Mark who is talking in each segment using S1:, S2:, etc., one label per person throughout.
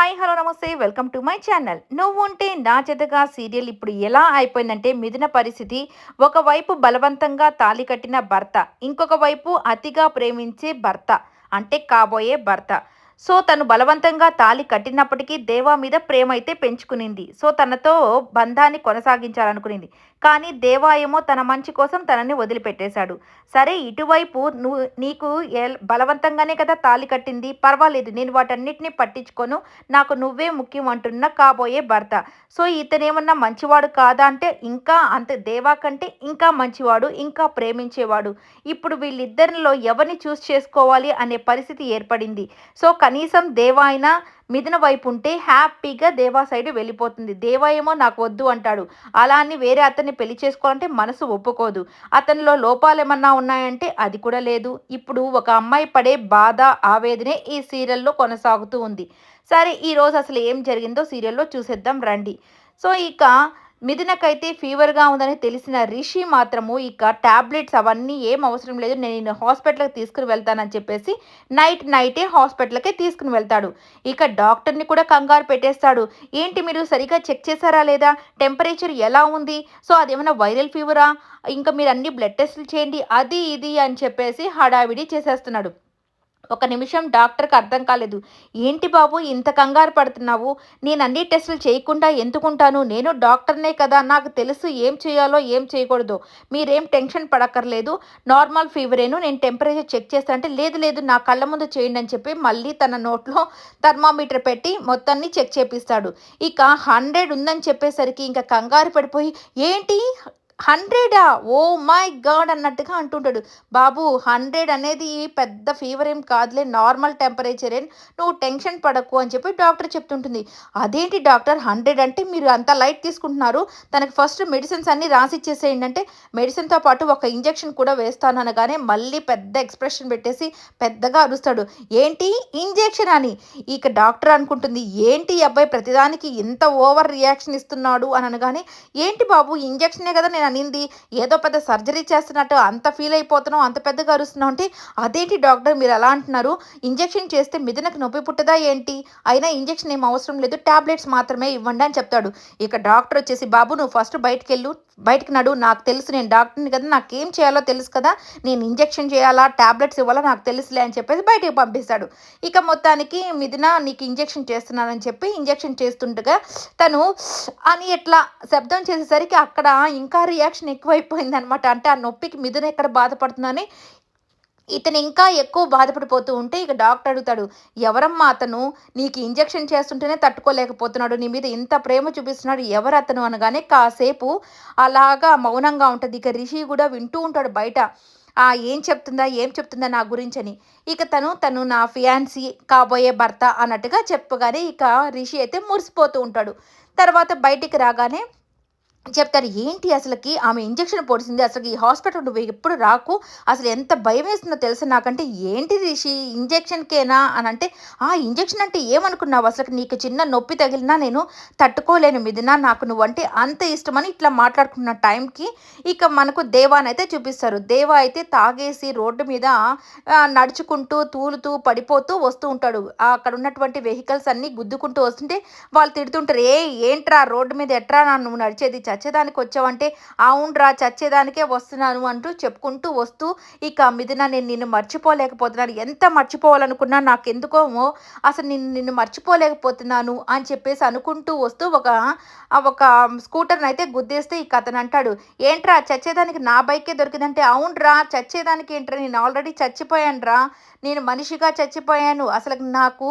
S1: Hi hello నమస్తే welcome to my channel. నువ్వుంటే నా జతగా సీరియల్ ఇప్పుడు ఎలా అయిపోయిందంటే మిథున పరిస్థితి. ఒకవైపు బలవంతంగా తాళి కట్టిన భర్త ఇంకొక వైపు అతిగా ప్రేమించే భర్త అంటే కాబోయే భర్త. సో తను బలవంతంగా తాళి కట్టినప్పటికీ దేవా మీద ప్రేమ అయితే పెంచుకునింది. సో తనతో బంధాన్ని కొనసాగించాలనుకునింది. కానీ దేవా ఏమో తన మంచి కోసం తనని వదిలిపెట్టేశాడు. సరే ఇటువైపు నువ్వు నీకు బలవంతంగానే కదా తాళి కట్టింది. పర్వాలేదు నేను వాటన్నిటిని పట్టించుకోను. నాకు నువ్వే ముఖ్యం అంటున్న కాబోయే భర్త. సో ఇతనేమన్నా మంచివాడు కాదా అంటే ఇంకా అంత దేవా కంటే ఇంకా మంచివాడు ఇంకా ప్రేమించేవాడు. ఇప్పుడు వీళ్ళిద్దరిలో ఎవరిని చూస్ చేసుకోవాలి అనే పరిస్థితి ఏర్పడింది. సో కనీసం దేవా అయినా మిథున వైపు ఉంటే హ్యాపీగా దేవా సైడ్ వెళ్ళిపోతుంది. దేవా ఏమో నాకు వద్దు అంటాడు. అలా అని వేరే అతన్ని పెళ్ళి చేసుకోవాలంటే మనసు ఒప్పుకోదు. అతనిలో లోపాలు ఏమన్నా ఉన్నాయంటే అది కూడా లేదు. ఇప్పుడు ఒక అమ్మాయి పడే బాధ ఆవేదనే ఈ సీరియల్లో కొనసాగుతూ ఉంది. సరే ఈరోజు అసలు ఏం జరిగిందో సీరియల్లో చూసేద్దాం రండి. సో ఇక మిథునకైతే ఫీవర్గా ఉందని తెలిసిన రిషి మాత్రము ఇక టాబ్లెట్స్ అవన్నీ ఏం అవసరం లేదు. నేను హాస్పిటల్కి తీసుకుని వెళ్తానని చెప్పేసి నైట్ నైటే హాస్పిటల్కే తీసుకుని వెళ్తాడు. ఇక డాక్టర్ని కూడా కంగారు పెట్టేస్తాడు. ఏంటి మీరు సరిగా చెక్ చేశారా లేదా? టెంపరేచర్ ఎలా ఉంది? సో అదేమైనా వైరల్ ఫీవరా ఇంకా మీరు అన్ని బ్లడ్ టెస్టులు చేయండి. అది ఇది అని చెప్పేసి హడావిడి చేసేస్తున్నాడు. ఒక నిమిషం డాక్టర్కి అర్థం కాలేదు. ఏంటి బాబు ఇంత కంగారు పడుతున్నావు? నేను అన్ని టెస్టులు చేయకుండా ఎందుకుంటాను? నేను డాక్టర్నే కదా నాకు తెలుసు ఏం చేయాలో ఏం చేయకూడదు. మీరేం టెన్షన్ పడక్కర్లేదు. నార్మల్ ఫీవరేను నేను టెంపరేచర్ చెక్ చేస్తాను అంటే లేదు లేదు నా కళ్ళ ముందు చేయండి అని చెప్పి మళ్ళీ తన నోట్లో థర్మామీటర్ పెట్టి మొత్తాన్ని చెక్ చేపిస్తాడు. ఇక హండ్రెడ్ ఉందని చెప్పేసరికి ఇంకా కంగారు పడిపోయి ఏంటి? హండ్రెడా? ఓ మై గాడ్ అన్నట్టుగా అంటుంటాడు. బాబు హండ్రెడ్ అనేది పెద్ద ఫీవర్ ఏం కాదులే నార్మల్ టెంపరేచర్ ఏం నువ్వు టెన్షన్ పడకు అని చెప్పి డాక్టర్ చెప్తుంటుంది. అదేంటి డాక్టర్? హండ్రెడ్ అంటే మీరు అంత లైట్ తీసుకుంటున్నారు తనకి ఫస్ట్ మెడిసిన్స్ అన్ని రాసి ఇచ్చేసేయండి అంటే మెడిసిన్తో పాటు ఒక ఇంజెక్షన్ కూడా వేస్తాను అనగానే మళ్ళీ పెద్ద ఎక్స్ప్రెషన్ పెట్టేసి పెద్దగా అరుస్తాడు. ఏంటి ఇంజెక్షన్ అని? ఇక డాక్టర్ అనుకుంటుంది ఏంటి అబ్బాయి ప్రతిదానికి ఇంత ఓవర్ రియాక్షన్ ఇస్తున్నాడు అని అనగానే ఏంటి బాబు ఇంజెక్షనే కదా నేను అనింది. ఏదో పెద్ద సర్జరీ చేస్తున్నట్టు అంత ఫీల్ అయిపోతున్నావు అంత పెద్దగా అరుస్తున్నావు అంటే అదేంటి డాక్టర్ మీరు ఎలా అంటున్నారు? ఇంజెక్షన్ చేస్తే మిథునకు నొప్పి పుట్టదా ఏంటి? అయినా ఇంజెక్షన్ ఏం అవసరం లేదు టాబ్లెట్స్ మాత్రమే ఇవ్వండి అని చెప్తాడు. ఇక డాక్టర్ వచ్చేసి బాబు నువ్వు ఫస్ట్ బయటకెళ్ళు బయటకు నడు నాకు తెలుసు నేను డాక్టర్ని కదా నాకేం చేయాలో తెలుసు కదా నేను ఇంజెక్షన్ చేయాలా టాబ్లెట్స్ ఇవ్వాలా నాకు తెలుసులే అని చెప్పేసి బయటికి పంపిస్తాడు ఇక మొత్తానికి మిథున నీకు ఇంజెక్షన్ చేస్తున్నానని చెప్పి ఇంజెక్షన్ చేస్తుండగా తను అని ఎట్లా శబ్దం చేసేసరికి అక్కడ ఇంకా రియాక్షన్ ఎక్కువైపోయింది అనమాట అంటే ఆ నొప్పికి మిథున ఎక్కడ బాధపడుతుందని ఇతను ఇంకా ఎక్కువ బాధపడిపోతూ ఉంటే ఇక డాక్టర్ అడుగుతాడు ఎవరమ్మా అతను? నీకు ఇంజెక్షన్ చేస్తుంటేనే తట్టుకోలేకపోతున్నాడు నీ మీద ఇంత ప్రేమ చూపిస్తున్నాడు ఎవరు అతను? అనగానే కాసేపు అలాగా మౌనంగా ఉంటుంది. ఇక రిషి కూడా వింటూ ఉంటాడు బయట. ఆ ఏం చెప్తుందా? ఏం చెప్తుందా నా గురించి అని ఇక తను తను నా ఫియాన్సీ కాబోయే భర్త అన్నట్టుగా చెప్పగానే ఇక రిషి అయితే మురిసిపోతూ ఉంటాడు. తర్వాత బయటికి రాగానే చెప్తారు ఏంటి అసలుకి ఆమె ఇంజెక్షన్ పొడిసింది? అసలు ఈ హాస్పిటల్ నువ్వు ఎప్పుడు రాకు? అసలు ఎంత భయం వేస్తుందో తెలుసు నాకంటే? ఏంటి రిషి ఇంజెక్షన్కేనా? అని అంటే ఆ ఇంజెక్షన్ అంటే ఏమనుకున్నావు? అసలు నీకు చిన్న నొప్పి తగిలినా నేను తట్టుకోలేను మిదినా నాకు నువ్వంటే అంత ఇష్టమని ఇట్లా మాట్లాడుకున్న టైంకి ఇక మనకు దేవానైతే చూపిస్తారు. దేవా అయితే తాగేసి రోడ్డు మీద నడుచుకుంటూ తూలుతూ పడిపోతూ వస్తూ ఉంటాడు. అక్కడ ఉన్నటువంటి వెహికల్స్ అన్నీ గుద్దుకుంటూ వస్తుంటే వాళ్ళు తిడుతుంటారు ఏ ఏంట్రా రోడ్డు మీద ఎట్రా నువ్వు నడిచేది? చచ్చేదానికి వచ్చావంటే అవునరా చచ్చేదానికే వస్తున్నాను అంటూ చెప్పుకుంటూ వస్తూ ఇక మిథున నేను నిన్ను మర్చిపోలేకపోతున్నాను. ఎంత మర్చిపోవాలనుకున్నా నాకెందుకో అసలు నిన్ను నిన్ను మర్చిపోలేకపోతున్నాను అని చెప్పేసి అనుకుంటూ వస్తూ ఒక ఒక స్కూటర్ని అయితే గుద్దేస్తే ఇక అతను అంటాడు. ఏంట్రా చచ్చేదానికి నా బైకే దొరికిందంటే అవునరా చచ్చేదానికి ఏంట్రా నేను ఆల్రెడీ చచ్చిపోయాను రా నేను మనిషిగా చచ్చిపోయాను అసలు నాకు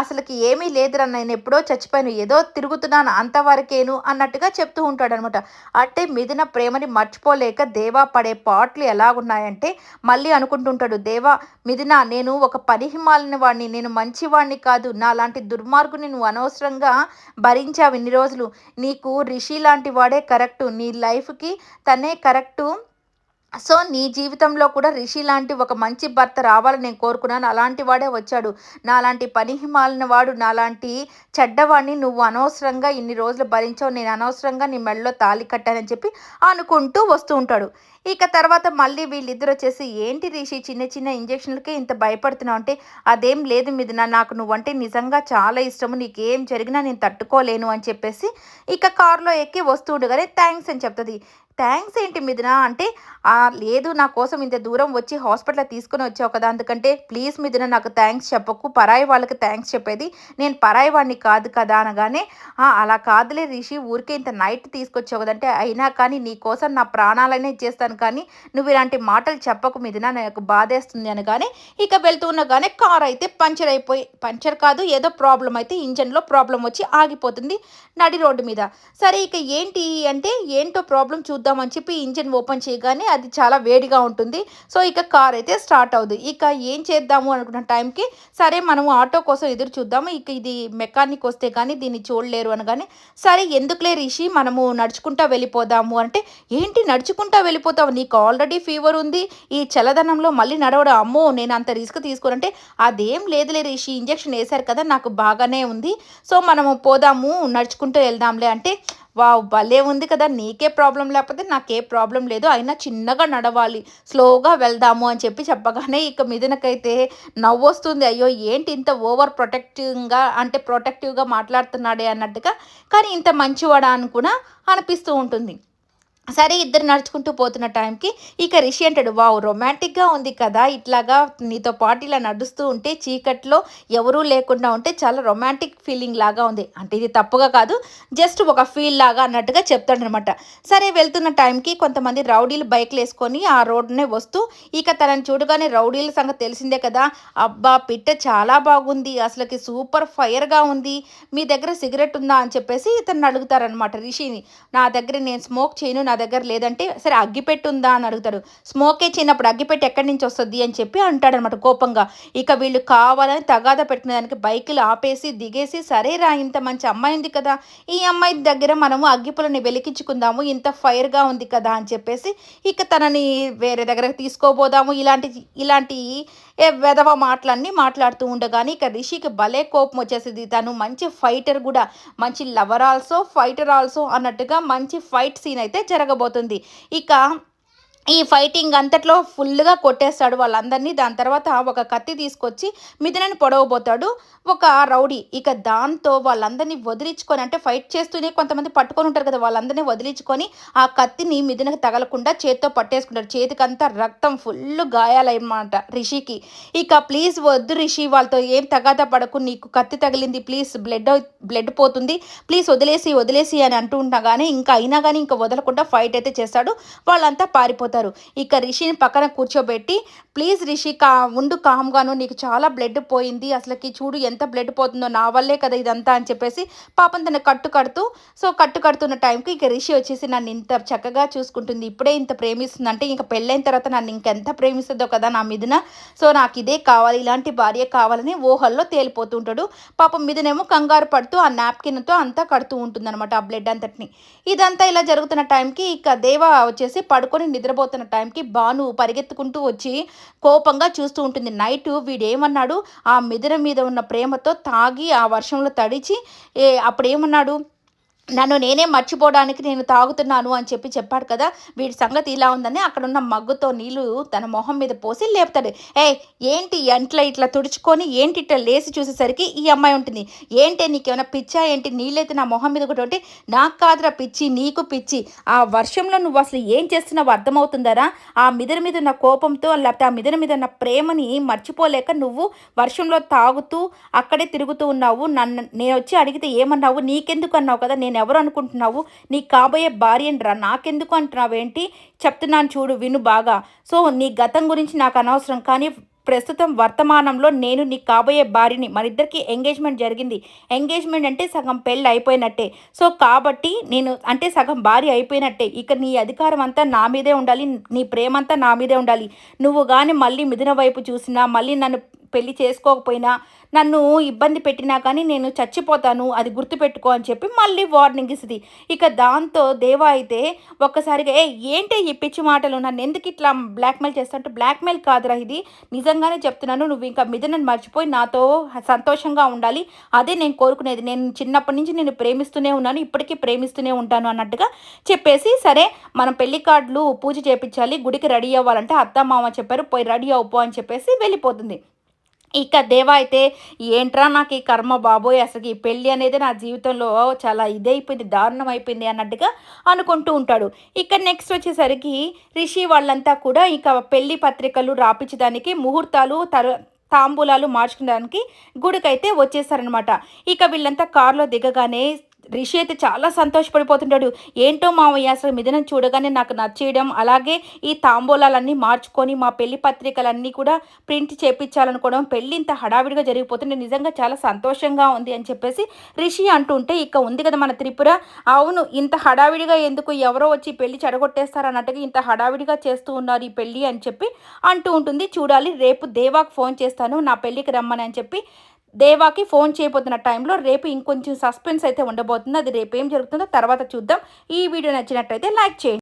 S1: అసలుకి ఏమీ లేదురా నేను ఎప్పుడో చచ్చిపోయాను ఏదో తిరుగుతున్నాను అంతవరకేను అన్నట్టుగా చెప్తూ ఉంటాడు అనమాట అంటే మిథున ప్రేమని మర్చిపోలేక దేవా పడే పాటలు ఎలాగున్నాయంటే మళ్ళీ అనుకుంటుంటాడు దేవా మిథున నేను ఒక పనిహిమాలిన వాడిని నేను మంచివాడిని కాదు. నా లాంటి దుర్మార్గుని నువ్వు అనవసరంగా భరించావు ఇన్ని రోజులు. నీకు రిషి లాంటి వాడే కరెక్టు. నీ లైఫ్కి తనే కరెక్టు సో నీ జీవితంలో కూడా రిషి లాంటి ఒక మంచి భర్త రావాలని నేను కోరుకున్నాను. అలాంటి వాడే వచ్చాడు. నాలాంటి పనిహిమాలిన వాడు నాలాంటి చెడ్డవాడిని నువ్వు అనవసరంగా ఇన్ని రోజులు భరించావు. నేను అనవసరంగా నీ మెడలో తాళి కట్టానని చెప్పి అనుకుంటూ వస్తూ ఉంటాడు. ఇక తర్వాత మళ్ళీ వీళ్ళిద్దరు వచ్చేసి ఏంటి రిషి చిన్న చిన్న ఇంజక్షన్లకే ఇంత భయపడుతున్నావు? అంటే అదేం లేదు మిథున నాకు నువ్వంటే నిజంగా చాలా ఇష్టము. నీకేం జరిగినా నేను తట్టుకోలేను అని చెప్పేసి ఇక కారులో ఎక్కి వస్తూ ఉండగానే థ్యాంక్స్ అని చెప్తుంది. థ్యాంక్స్ ఏంటి మిథున? అంటే లేదు నా కోసం ఇంత దూరం వచ్చి హాస్పిటల్ తీసుకుని వచ్చావు కదా. అందుకంటే ప్లీజ్ మిథున నాకు థ్యాంక్స్ చెప్పకు. పరాయి వాళ్ళకి థ్యాంక్స్ చెప్పేది నేను పరాయి వాడిని కాదు కదా అనగానే అలా కాదులే రిషి ఊరికే ఇంత నైట్ తీసుకొచ్చావు కదంటే అయినా కానీ నీ కోసం నా ప్రాణాలనే ఇచ్చేస్తాను కానీ నువ్వు ఇలాంటి మాటలు చెప్పకు మిథున నాకు బాధేస్తుంది అనగానే ఇక వెళ్తూ ఉండగానే కార్ అయితే పంచర్ అయిపోయి పంచర్ కాదు ఏదో ప్రాబ్లం అయితే ఇంజన్లో ప్రాబ్లం వచ్చి ఆగిపోతుంది నడి రోడ్డు మీద. సరే ఇక ఏంటి అంటే ఏంటో ప్రాబ్లం చూద్దామని చెప్పి ఇంజన్ ఓపెన్ చేయగానే అది చాలా వేడిగా ఉంటుంది. సో ఇక కార్ అయితే స్టార్ట్ అవుద్ది. ఇక ఏం చేద్దాము అనుకున్న టైంకి సరే మనము ఆటో కోసం ఎదురు చూద్దాము. ఇక ఇది మెకానిక్ వస్తే కానీ దీన్ని చూడలేరు అనగానే సరే ఎందుకులే రిషి మనము నడుచుకుంటా వెళ్ళిపోదాము అంటే ఏంటి నడుచుకుంటా వెళ్ళిపోతావు? నీకు ఆల్రెడీ ఫీవర్ ఉంది. ఈ చల్లదనంలో మళ్ళీ నడవడం అమ్మో నేను అంత రిస్క్ తీసుకోనంటే అదేం లేదులే రిషి ఇంజక్షన్ వేశారు కదా నాకు బాగానే ఉంది. సో మనము పోదాము నడుచుకుంటూ వెళ్దాంలే అంటే వావ్ భలే ఉంది కదా నీకే ప్రాబ్లం లేకపోతే నాకే ప్రాబ్లం లేదు అయినా చిన్నగా నడవాలి స్లోగా వెళ్దాము అని చెప్పి చెప్పగానే ఇక మిథునకైతే నవ్వు వస్తుంది అయ్యో ఏంటి ఇంత ఓవర్ ప్రొటెక్టివ్గా అంటే ప్రొటెక్టివ్గా మాట్లాడుతున్నాడే అన్నట్టుగా కానీ ఇంత మంచివాడా అని కూడా అనిపిస్తూ ఉంటుంది. సరే ఇద్దరు నడుచుకుంటూ పోతున్న టైంకి ఇక రిషి అంటాడు వావ్ రొమాంటిక్గా ఉంది కదా ఇట్లాగా నీతో పాటు ఇలా నడుస్తూ ఉంటే చీకట్లో ఎవరూ లేకుండా ఉంటే చాలా రొమాంటిక్ ఫీలింగ్ లాగా ఉంది. అంటే ఇది తప్పుగా కాదు జస్ట్ ఒక ఫీల్ లాగా అన్నట్టుగా చెప్తాడనమాట. సరే వెళ్తున్న టైంకి కొంతమంది రౌడీలు బైక్లు వేసుకొని ఆ రోడ్డునే వస్తూ ఇక తనని చూడగానే రౌడీల సంగతి తెలిసిందే కదా అబ్బా పిట్ట చాలా బాగుంది అసలుకి సూపర్ ఫైర్గా ఉంది మీ దగ్గర సిగరెట్ ఉందా? అని చెప్పేసి ఇతను అడుగుతారనమాట రిషిని. నా దగ్గర నేను స్మోక్ చేయను నా దగ్గర లేదంటే సరే అగ్గిపెట్టు ఉందా అని అడుగుతాడు స్మోకే చిన్నప్పుడు అగ్గిపెట్టి ఎక్కడి నుంచి వస్తుంది అని చెప్పి అంటాడనమాట కోపంగా. ఇక వీళ్ళు కావాలని తగాద పెట్టిన దానికి బైకులు ఆపేసి దిగేసి సరే రా ఇంత మంచి అమ్మాయి ఉంది కదా ఈ అమ్మాయి దగ్గర మనము అగ్గిపులని వెలికించుకుందాము ఇంత ఫైర్గా ఉంది కదా అని చెప్పేసి ఇక తనని వేరే దగ్గర తీసుకోబోదాము. ఇలాంటి ఇలాంటి వెధవ మాటలన్నీ మాట్లాడుతూ ఉండగానే ఇక రిషికి భలే కోపం వచ్చేసింది. తను మంచి ఫైటర్ కూడా మంచి లవర్ ఆల్సో ఫైటర్ ఆల్సో అన్నట్టుగా మంచి ఫైట్ సీన్ అయితే జరగబోతుంది. ఇక ఈ ఫైటింగ్ అంతట్లో ఫుల్గా కొట్టేస్తాడు వాళ్ళందరినీ. దాని తర్వాత ఒక కత్తి తీసుకొచ్చి మిథునని పొడవబోతాడు. ఒక రౌడీ. ఇక దాంతో వాళ్ళందరినీ వదిలించుకొని అంటే ఫైట్ చేస్తూనే కొంతమంది పట్టుకొని ఉంటారు కదా వాళ్ళందరినీ వదిలించుకొని ఆ కత్తిని మిథునకి తగలకుండా చేత్తో పట్టేసుకుంటాడు. చేతికంతా రక్తం ఫుల్ గాయాలన్నమాట రిషికి. ఇక ప్లీజ్ వద్దు రిషి వాళ్ళతో ఏం తగాద పడకు నీకు కత్తి తగిలింది ప్లీజ్ బ్లడ్ బ్లడ్ పోతుంది. ప్లీజ్ వదిలేసి వదిలేసి అని అంటూ ఉంటా కానీ ఇంకా అయినా కానీ ఇంకా వదలకుండా ఫైట్ అయితే చేస్తాడు. వాళ్ళంతా పారిపోతారు. అయిపోతారు ఇక రిషిని పక్కన కూర్చోబెట్టి ప్లీజ్ రిషి కా ఉండు కామ్గాను నీకు చాలా బ్లడ్ పోయింది. అసలుకి చూడు ఎంత బ్లడ్ పోతుందో నా వల్లే కదా ఇదంతా అని చెప్పేసి పాపం తన కట్టు కడుతూ సో కట్టు కడుతున్న టైంకి ఇక రిషి వచ్చేసి నన్ను ఇంత చక్కగా చూసుకుంటుంది. ఇప్పుడే ఇంత ప్రేమిస్తుంది అంటే ఇంకా పెళ్ళైన తర్వాత నన్ను ఇంకెంత ప్రేమిస్తుందో కదా నా మీదన. సో నాకు ఇదే కావాలి ఇలాంటి భార్య కావాలని ఊహల్లో తేలిపోతుంటాడు. పాపం మీదనేమో కంగారు పడుతూ ఆ నాప్కిన్తో అంతా కడుతూ ఉంటుంది అనమాట ఆ బ్లడ్ అంతటిని. ఇదంతా ఇలా జరుగుతున్న టైంకి ఇక దేవ వచ్చేసి పడుకొని నిద్రపో నిద్రపోతున్న టైంకి బాను పరిగెత్తుకుంటూ వచ్చి కోపంగా చూస్తూ ఉంటుంది. నైట్ వీడేమన్నాడు? ఆ మిదిర మీద ఉన్న ప్రేమతో తాగి ఆ వర్షంలో తడిచి అప్పుడేమన్నాడు? నన్ను నేనే మర్చిపోవడానికి నేను తాగుతున్నాను అని చెప్పి చెప్పాడు కదా. వీడి సంగతి ఇలా ఉందని అక్కడ ఉన్న మగ్గుతో నీళ్ళు తన మొహం మీద పోసి లేపుతాడు. ఏ ఏంటి ఎంట్లో ఇట్లా తుడుచుకొని ఏంటి ఇట్లా లేచి చూసేసరికి ఈ అమ్మాయి ఉంటుంది. ఏంటి నీకేమైనా పిచ్చా? ఏంటి నీళ్ళైతే నా మొహం మీద కూడా ఉంటే నాకు కాదురా పిచ్చి నీకు పిచ్చి. ఆ వర్షంలో నువ్వు అసలు ఏం చేస్తున్నావు అర్థమవుతుందరా? ఆ మిదర మీద ఉన్న కోపంతో లేకపోతే ఆ మిదర మీద ఉన్న ప్రేమని మర్చిపోలేక నువ్వు వర్షంలో తాగుతూ అక్కడే తిరుగుతూ ఉన్నావు. నన్ను నేను వచ్చి అడిగితే ఏమన్నావు? నీకెందుకు అన్నావు కదా? నేను ఎవరు అనుకుంటున్నావు? నీ కాబోయే భార్యని రా నాకెందుకు అంటున్నావేంటి? చెప్తున్నాను చూడు విను బాగా. సో నీ గతం గురించి నాకు అనవసరం కానీ ప్రస్తుతం వర్తమానంలో నేను నీ కాబోయే భార్యని మరిద్దరికి ఎంగేజ్మెంట్ జరిగింది. ఎంగేజ్మెంట్ అంటే సగం పెళ్ళి అయిపోయినట్టే. సో కాబట్టి నేను అంటే సగం భార్య అయిపోయినట్టే. ఇక నీ అధికారం అంతా నా మీదే ఉండాలి నీ ప్రేమంతా నా మీదే ఉండాలి. నువ్వు కానీ మళ్ళీ మిథున వైపు చూసినా మళ్ళీ నన్ను పెళ్ళి చేసుకోకపోయినా నన్ను ఇబ్బంది పెట్టినా కానీ నేను చచ్చిపోతాను అది గుర్తుపెట్టుకో అని చెప్పి మళ్ళీ వార్నింగ్ ఇస్తుంది. ఇక దాంతో దేవా అయితే ఒక్కసారిగా ఏ ఏంటి ఈ పిచ్చి మాటలు? నన్ను ఎందుకు ఇట్లా బ్లాక్మెయిల్ చేస్తాంటే బ్లాక్మెయిల్ కాదురా ఇది. నిజంగానే చెప్తున్నాను నువ్వు ఇంకా మిథునని మర్చిపోయి నాతో సంతోషంగా ఉండాలి. అదే నేను కోరుకునేది. నేను చిన్నప్పటి నుంచి నేను ప్రేమిస్తూనే ఉన్నాను ఇప్పటికీ ప్రేమిస్తూనే ఉంటాను అన్నట్టుగా చెప్పేసి సరే మనం పెళ్ళి కార్డులు పూజ చేపించాలి గుడికి రెడీ అవ్వాలంటే అత్త మామ చెప్పారు పోయి రెడీ అవుపో అని చెప్పేసి వెళ్ళిపోతుంది. ఇక దేవా అయితే ఏంట్రా నాకు ఈ కర్మ బాబోయ్ అసలు ఈ పెళ్ళి అనేది నా జీవితంలో చాలా ఇదైపోయింది దారుణం అయిపోయింది అన్నట్టుగా అనుకుంటూ ఉంటాడు. ఇక నెక్స్ట్ వచ్చేసరికి రిషి వాళ్ళంతా కూడా ఇక పెళ్ళి పత్రికలు రాపించడానికి ముహూర్తాలు తరు తాంబూలాలు మార్చుకోవడానికి గుడికైతే వచ్చేసారనమాట ఇక వీళ్ళంతా కారులో దిగగానే రిషి అయితే చాలా సంతోషపడిపోతుంటాడు. ఏంటో మావయ్య అసలు మిథునం చూడగానే నాకు నచ్చేయడం అలాగే ఈ తాంబూలాలన్నీ మార్చుకొని మా పెళ్ళి పత్రికలన్నీ కూడా ప్రింట్ చేపించాలనుకోవడం పెళ్ళి ఇంత హడావిడిగా జరిగిపోతుంటే నిజంగా చాలా సంతోషంగా ఉంది అని చెప్పేసి రిషి అంటుంటే ఇక ఉంది కదా మన త్రిపుర. అవును ఇంత హడావిడిగా ఎందుకు ఎవరో వచ్చి పెళ్ళి చెడగొట్టేస్తారు అన్నట్టుగా ఇంత హడావిడిగా చేస్తూ ఉన్నారు ఈ పెళ్ళి అని చెప్పి అంటూ ఉంటుంది. చూడాలి రేపు దేవాకు ఫోన్ చేస్తాను నా పెళ్ళికి రమ్మని అని చెప్పి దేవాకి ఫోన్ చేయబోతున్న టైంలో రేపు ఇంకొంచెం సస్పెన్స్ అయితే ఉండబోతుంది. అది రేపు ఏం జరుగుతుందో తర్వాత చూద్దాం. ఈ వీడియో నచ్చినట్టయితే లైక్ చేయండి.